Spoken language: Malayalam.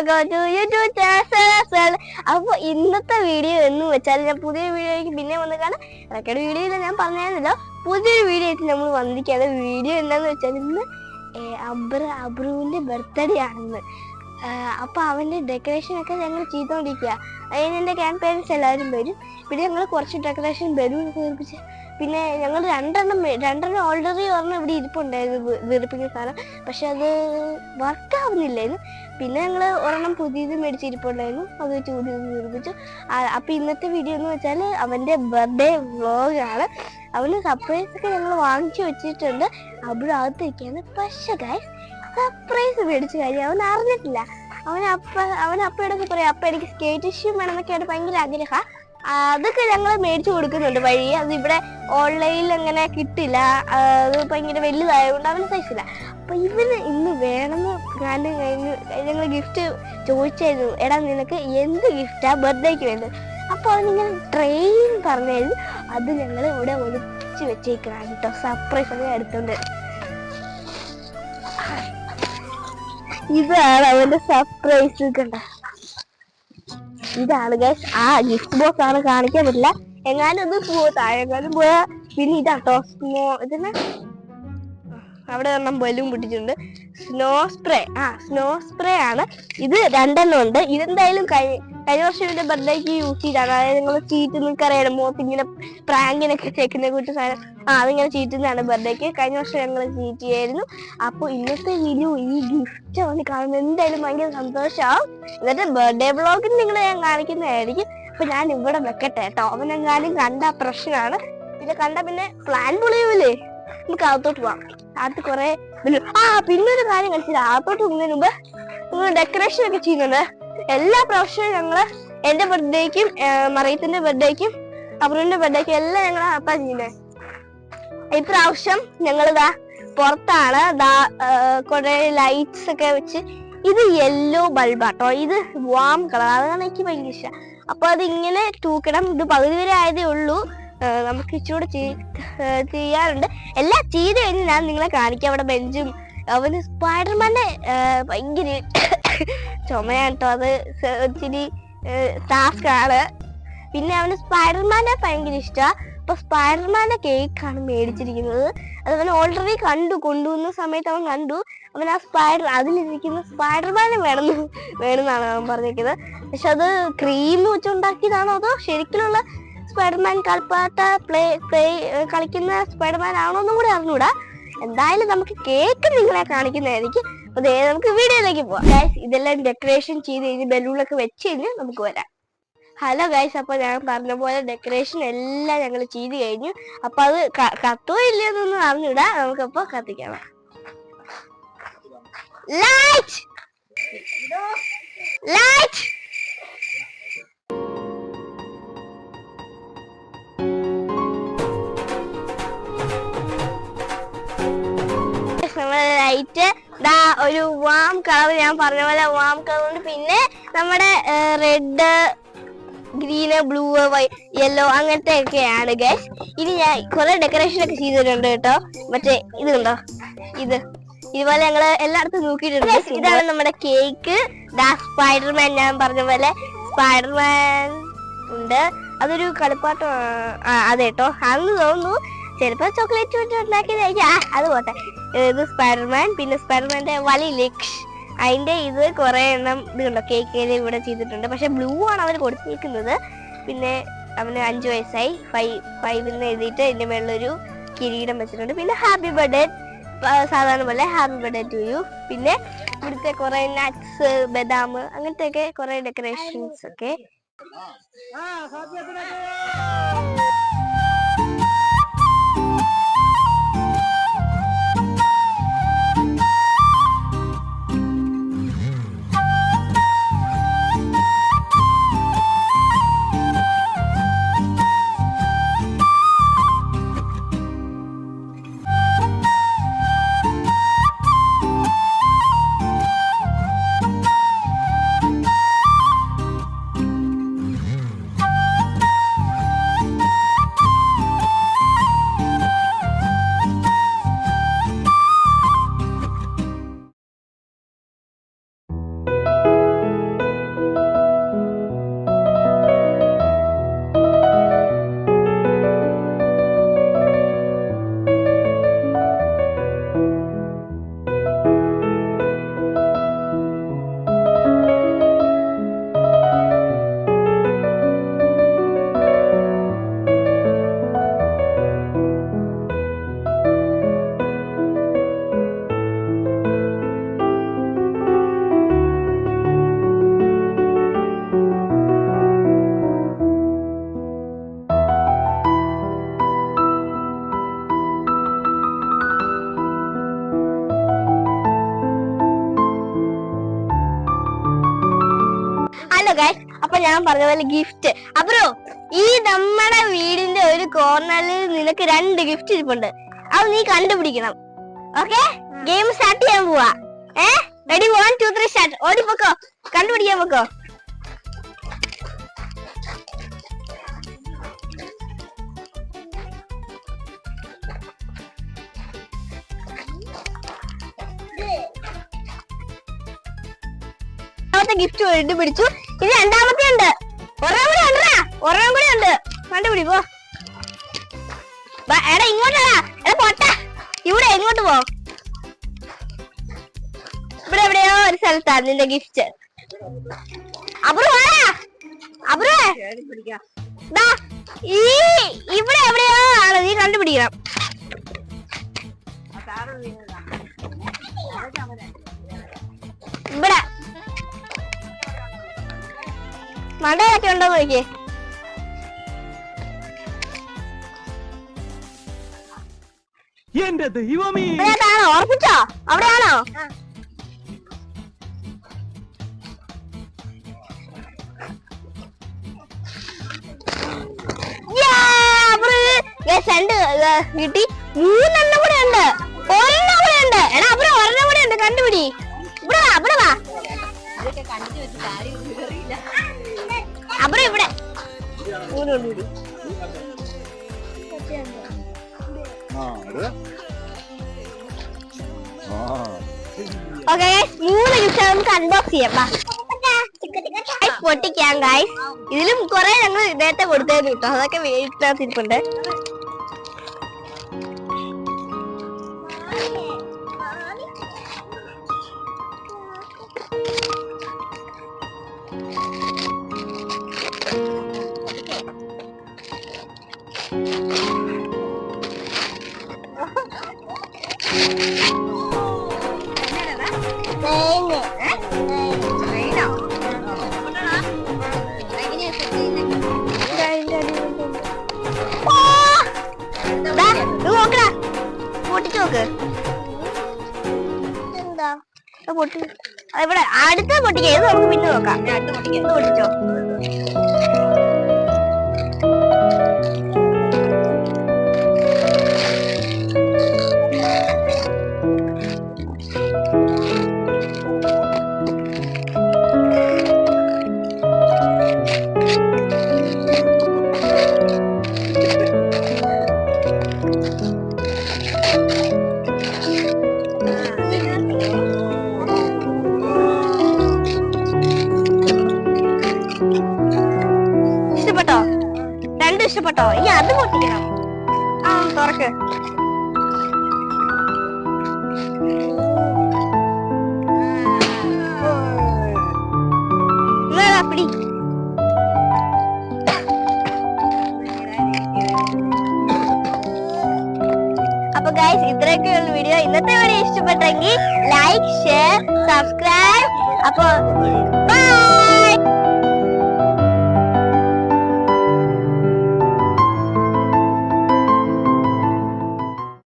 വെൽക്കം ടു യൂട്യൂബ് അപ്പൊ ഇന്നത്തെ വീഡിയോ എന്ന് വെച്ചാൽ ഞാൻ പുതിയ വീഡിയോയ്ക്ക് പിന്നെ വന്ന് കാണാം. റെക്കോർഡ് വീഡിയോയിൽ ഞാൻ പറഞ്ഞായിരുന്നല്ലോ പുതിയൊരു വീഡിയോ ആയിട്ട് നമ്മൾ വന്നിരിക്കുന്നത് വീഡിയോ എന്താന്ന് വെച്ചാൽ ഇന്ന് അബ്ര അബ്രുവിന്റെ ബർത്ത്ഡേ ആണെന്ന്. അപ്പോൾ ഡെക്കറേഷൻ ഒക്കെ ഞങ്ങൾ ചെയ്തോണ്ടിരിക്കുക അതിന് എന്റെ ഗ്രാൻഡ് പേരൻസ് എല്ലാവരും വരും. പിന്നെ ഞങ്ങൾ കുറച്ച് ഡെക്കറേഷൻ ബലൂൺ വീർപ്പിച്ച് പിന്നെ ഞങ്ങൾ രണ്ടെണ്ണം രണ്ടെണ്ണം ഓൾറെഡി ഒരെണ്ണം ഇവിടെ ഇരിപ്പുണ്ടായിരുന്നു വീർപ്പിക്കുന്ന സാധനം. പക്ഷെ അത് വർക്ക് ആവുന്നില്ലായിരുന്നു. പിന്നെ ഞങ്ങൾ ഒരെണ്ണം പുതിയത് മേടിച്ചിരിപ്പുണ്ടായിരുന്നു. അത് വെച്ച് കൂടി നിർമ്മിച്ചു. അപ്പം ഇന്നത്തെ വീഡിയോ എന്ന് വെച്ചാൽ അവന്റെ ബർത്ത്ഡേ വ്ളോഗാണ് അവന് സർപ്രൈസ് ഒക്കെ ഞങ്ങൾ വാങ്ങിച്ചു വെച്ചിട്ടുണ്ട്. അവിടെ പക്ഷേ ഗായ് സർപ്രൈസ് മേടിച്ച കാര്യം അവൻ അറിഞ്ഞിട്ടില്ല. അവൻ അപ്പ അവൻ അപ്പയോടൊക്കെ പറയാം അപ്പ എനിക്ക് സ്കേറ്റ് ഷൂ വേണമെന്നൊക്കെയാണ് ഭയങ്കര ആഗ്രഹ. അതൊക്കെ ഞങ്ങൾ മേടിച്ചു കൊടുക്കുന്നുണ്ട് വഴി അത് ഇവിടെ ഓൺലൈനിൽ അങ്ങനെ കിട്ടില്ല. അത് ഭയങ്കര വലുതായതുകൊണ്ട് അവന് സൈസില്ല അപ്പൊ ഇവന് ഇന്ന് വേണമെന്ന് കാലം കഴിഞ്ഞ് ഞങ്ങൾ ഗിഫ്റ്റ് ചോദിച്ചായിരുന്നു. എടാ നിനക്ക് എന്ത് ഗിഫ്റ്റാ ബർത്ത്ഡേക്ക് വേണ്ടത്? അപ്പൊ അവനിങ്ങനെ ട്രെയിൻ പറഞ്ഞായിരുന്നു. അത് ഞങ്ങൾ ഇവിടെ ഒളിച്ച് വെച്ചേക്കണം കേട്ടോ. സർപ്രൈസ് ഒക്കെ എടുത്തുണ്ട്. ഇതാണ് അവന്റെ സർപ്രൈസ് കണ്ട. ഇതാണ് ഗൈസ് ആ ഗിഫ്റ്റ് ബോക്സ് ആണ് കാണിക്കാൻ പറ്റില്ല. എങ്ങാനും ഒന്ന് പോ താഴെങ്ങാനും പോയാ പിന്നെ ഇതാട്ടോ സ്നോ ഇതിന് അവിടെ ഒരെണ്ണം ബലൂൺ പൊട്ടിച്ചിട്ടുണ്ട്. സ്നോ സ്പ്രേ ആ സ്നോ സ്പ്രേ ആണ്. ഇത് രണ്ടെണ്ണം ഉണ്ട്. ഇതെന്തായാലും കഴി കഴിഞ്ഞ വർഷം ഇവന്റെ ബർത്ത്ഡേക്ക് യൂസ് ചെയ്താണ് അതായത് നിങ്ങൾ ചീറ്റ് നിങ്ങൾക്ക് അറിയാം മുഖത്ത് ഇങ്ങനെ പ്രാങ്കിനൊക്കെ ചേക്കുന്ന കൂട്ടി സാധനം. ആ അതിങ്ങനെ ചീറ്റുന്നതാണ് ബർത്ത്ഡേക്ക് കഴിഞ്ഞ വർഷം ഞങ്ങൾ ചീറ്റ് ചെയ്യായിരുന്നു. അപ്പൊ ഇന്നത്തെ വീഡിയോ ഈ ഗിഫ്റ്റ് വന്നി കാണുന്നത്. എന്തായാലും ഭയങ്കര സന്തോഷമാവും എന്നിട്ട് ബർത്ത്ഡേ ബ്ലോഗിൽ നിങ്ങൾ ഞാൻ കാണിക്കുന്നതായിരിക്കും. അപ്പൊ ഞാൻ ഇവിടെ വെക്കട്ടെ കേട്ടോ. അവനെങ്ങാനും കണ്ട പ്രശ്നമാണ്. പിന്നെ കണ്ട പിന്നെ പ്ലാൻ പൊളിയൂലേ? നമുക്ക് അകത്തോട്ട് പോവാം. അകത്ത് കുറെ ആ ഒരു കാര്യം കളിച്ചില്ല അകത്തോട്ട് പോകുന്നതിന് മുമ്പ് നിങ്ങൾ ഡെക്കറേഷൻ ഒക്കെ ചെയ്യുന്നുണ്ട്. എല്ലാ പ്രാവശ്യവും ഞങ്ങൾ എന്റെ ബർത്ത്ഡേക്കും മറിയത്തിന്റെ ബർത്ത്ഡേക്കും അബ്രുവിന്റെ ബർത്ത്ഡേക്കും എല്ലാം ഞങ്ങൾ അപ്പാ ചെയ്യുന്നത് ഇപ്രാവശ്യം ഞങ്ങളിതാ പുറത്താണ് കുറെ ലൈറ്റ്സ് ഒക്കെ വെച്ച് ഇത് യെല്ലോ ബൾബാട്ടോ ഇത് വാം കളർ അതാണ് എനിക്ക് ഭയങ്കര ഇഷ്ടം. അപ്പൊ അതിങ്ങനെ തൂക്കണം. ഇത് പകുതി വരെ ആയതേ ഉള്ളൂ. നമുക്ക് ഇച്ചിരൂടെ ചെയ്യാറുണ്ട്. എല്ലാം ചെയ്ത് കഴിഞ്ഞ് ഞാൻ നിങ്ങളെ കാണിക്കാം. അവിടെ ബെഞ്ചും അവന് സ്പൈഡർമാന്റെ ഭയങ്കര ചുമയാണ് കേട്ടോ അത്. ഇച്ചിരി ടാസ്ക് ആണ് പിന്നെ അവന് സ്പൈഡർമാനെ ഭയങ്കര ഇഷ്ടമാണ് അപ്പൊ സ്പൈഡർമാന്റെ കേക്കാണ് മേടിച്ചിരിക്കുന്നത്. അത് അവൻ ഓൾറെഡി കണ്ടു കൊണ്ടുവന്ന സമയത്ത് അവൻ കണ്ടു. അവൻ ആ സ്പൈഡർ അതിലിരിക്കുന്ന സ്പൈഡർമാനെ വേണമെന്ന് വേണമെന്നാണ് അവൻ പറഞ്ഞിരിക്കുന്നത് പക്ഷെ അത് ക്രീം വെച്ചുണ്ടാക്കിയതാണോ അതോ ശരിക്കുള്ള സ്പൈഡർമാൻ കളിപ്പാട്ട പ്ലേ പ്ലേ കളിക്കുന്ന സ്പൈഡർമാൻ ആണോ എന്നും കൂടി അറിഞ്ഞൂടാ. എന്തായാലും നമുക്ക് കേക്ക് നിങ്ങളെ കാണിക്കുന്നതായിരിക്കും. അപ്പൊ നമുക്ക് വീഡിയോയിലേക്ക് പോവാം. ഇതെല്ലാം ഡെക്കറേഷൻ ചെയ്ത് കഴിഞ്ഞ് ബലൂണൊക്കെ വെച്ച് കഴിഞ്ഞ് നമുക്ക് വരാം. ഹലോ ഗൈസ് അപ്പൊ ഞാൻ പറഞ്ഞ പോലെ ഡെക്കറേഷൻ എല്ലാം ഞങ്ങൾ ചെയ്ത് കഴിഞ്ഞു. അപ്പൊ അത് കത്തോ ഇല്ലയെന്നൊന്നും അറിഞ്ഞൂടാ. നമുക്കപ്പോ കത്തിക്കണം ലൈറ്റ് ഒരു വാം കളർ ഞാൻ പറഞ്ഞ പോലെ വാം കളർ ഉണ്ട്. പിന്നെ നമ്മുടെ റെഡ് ഗ്രീന് ബ്ലൂ യെല്ലോ അങ്ങനത്തെ ഒക്കെയാണ് ഗൈസ് ഇനി ഞാൻ കുറെ ഡെക്കറേഷൻ ഒക്കെ ചെയ്തിട്ടുണ്ട് കേട്ടോ. മറ്റേ ഇത് കണ്ടോ? ഇത്. ഇതുപോലെ ഞങ്ങൾ എല്ലായിടത്തും നോക്കിയിട്ടുണ്ട്. ഇതാണ് നമ്മുടെ കേക്ക് ദാ സ്പൈഡർമാൻ ഞാൻ പറഞ്ഞ പോലെ സ്പൈഡർമാൻ ഉണ്ട്. അതൊരു കളിപ്പാട്ടം അതെ കേട്ടോ. അന്ന് തോന്നുന്നു ചിലപ്പോ ചോക്ലേറ്റ് വെച്ച് ഉണ്ടാക്കി ആ അത് പോട്ടെ. ഇത് സ്പൈഡർമാൻ പിന്നെ സ്പൈഡർമാന്റെ വലി ലക്ഷ് അതിന്റെ ഇത് കുറെ എണ്ണം ഇത് കണ്ടോ കേക്കിൽ ഇവിടെ ചെയ്തിട്ടുണ്ട്. പക്ഷെ ബ്ലൂ ആണ് അവന് കൊടുത്തിരിക്കുന്നത്. പിന്നെ അവന് അഞ്ചു വയസ്സായി. ഫൈവ് ഫൈവ് എന്ന് എഴുതിയിട്ട് ഇതിന്റെ മേളിലൊരു കിരീടം വെച്ചിട്ടുണ്ട്. പിന്നെ ഹാപ്പി ബർത്ത്ഡേ. സാധാരണ പോലെ ഹാപ്പി ബർത്ത്ഡേ ടു യു. പിന്നെ ഇവിടുത്തെ കുറെ നട്ട്സ് ബദാം അങ്ങനത്തെ ഒക്കെ കുറെ ഡെക്കറേഷൻസ് ഒക്കെ. ഹലോ ഗൈസ് അപ്പൊ ഞാൻ പറഞ്ഞ പോലെ ഗിഫ്റ്റ് അപ്പോ ഈ നമ്മുടെ വീടിന്റെ ഒരു കോർണറിൽ നിനക്ക് രണ്ട് ഗിഫ്റ്റ് ഇരിപ്പുണ്ട്. അത് നീ കണ്ടുപിടിക്കണം. ഓക്കെ ഗെയിം സ്റ്റാർട്ട് ചെയ്യാൻ പോവാ. ഏ? Ready one two three start ഓടിപ്പോക്കോ. കണ്ടുപിടിക്കാൻ പോക്കോ. ഗിഫ്റ്റ് വേണ്ടി പിടിച്ചു ഇനി രണ്ടാമത്തെ ഉണ്ട് ഒരെണ്ണം കൂടി ഉണ്ടടാ. ഒരെണ്ണം കൂടി ഉണ്ട്. കണ്ടുപിടി പോ. എടാ ഇങ്ങോട്ടാ എടാ പൊട്ട. ഇവിടെ എങ്ങോട്ട് പോ? ഇവിടെ എവിടെയോ ഒരു സ്ഥലത്താണ് നിന്റെ ഗിഫ്റ്റ് അബ്രു വാടാ അബ്രു ഈ ഇവിടെ എവിടെയോ ആണ്. നീ കണ്ടുപിടിക്കണം. ഇവിടെ. മണ്ടയൊക്കെ ഉണ്ടോ നോക്കിയേ. എന്റെ ദൈവമേ. അവിടെയാണോ? അപ്പുറം guys, രണ്ട് കിട്ടി. മൂന്നെണ്ണം കൂടെ ഉണ്ട്. ഒരെണ്ണം കൂടെ ഉണ്ട്. എടാ അപ്പുറം ഒരെണ്ണം കൂടെ ഉണ്ട്. കണ്ടുപിടി. ഇവിടെ വാ ഇവിടെ വാ. അപ്പുറം ഇവിടെ. ഓക്കെ മൂന്ന് ഗിഫ്റ്റ് നമുക്ക് അൺബോക്സ് ചെയ്യാം. പൊട്ടിക്കാം ഗായ്സ് ഇതിലും കുറെ ഞങ്ങൾ നേരത്തെ കൊടുത്തേ കേട്ടോ. അതൊക്കെ വീട്ടിനകത്ത് ഇരിപ്പുണ്ട്. ഇവിടെ അടുത്ത പൊട്ടിക്കാം ഇത് നമുക്ക് പിന്നെ നോക്കാം. അടുത്ത പൊട്ടിക്കാം ഇത് പൊട്ടിച്ചോ ഇഷ്ടപ്പെട്ടോ? ഇനി അത് പൊട്ടിക്കണം ആ തുറക്ക്. പിടി. അപ്പൊ ഗൈസ് ഇത്രയൊക്കെയുള്ള വീഡിയോ ഇന്നത്തെ വീഡിയോ ഇഷ്ടപ്പെട്ടെങ്കിൽ ലൈക്ക് ഷെയർ സബ്സ്ക്രൈബ് അപ്പൊ ബൈ